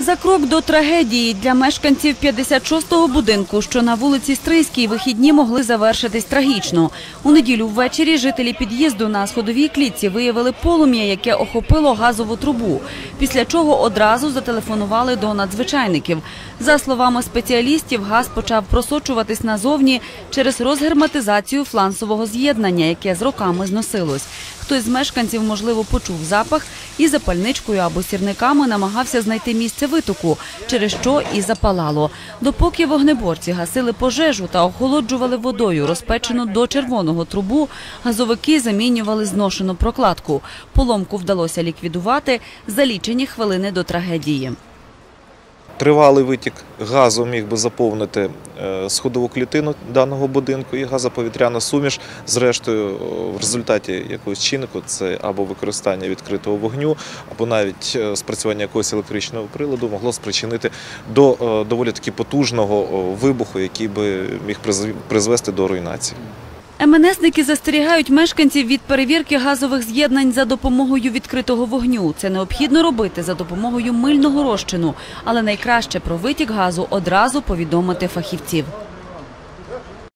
За крок до трагедії для мешканців 56-го будинку, що на вулиці Стрийській, вихідні могли завершитись трагічно. У неділю ввечері жителі під'їзду на сходовій клітці виявили полум'я, яке охопило газову трубу. Після чого одразу зателефонували до надзвичайників. За словами спеціалістів, газ почав просочуватись назовні через розгерметизацію флансового з'єднання, яке з роками зносилось. Хтось з мешканців, можливо, почув запах і запальничкою або сірниками намагався знайти місце витоку, через що і запалало. Допоки вогнеборці гасили пожежу та охолоджували водою розпечену до червоного трубу, газовики замінювали зношену прокладку. Поломку вдалося ліквідувати за лічені хвилини до трагедії. Тривалий витік газу міг би заповнити е, сходову клітину даного будинку і газоповітряна суміш. Зрештою, в результаті якогось чиннику це або використання відкритого вогню, або навіть е, спрацювання якогось електричного приладу могло спричинити до е, доволі таки потужного вибуху, який би міг призв- призвести до руйнації. МНСники застерігають мешканців від перевірки газових з'єднань за допомогою відкритого вогню. Це необхідно робити за допомогою мильного розчину, але найкраще про витік газу одразу повідомити фахівців.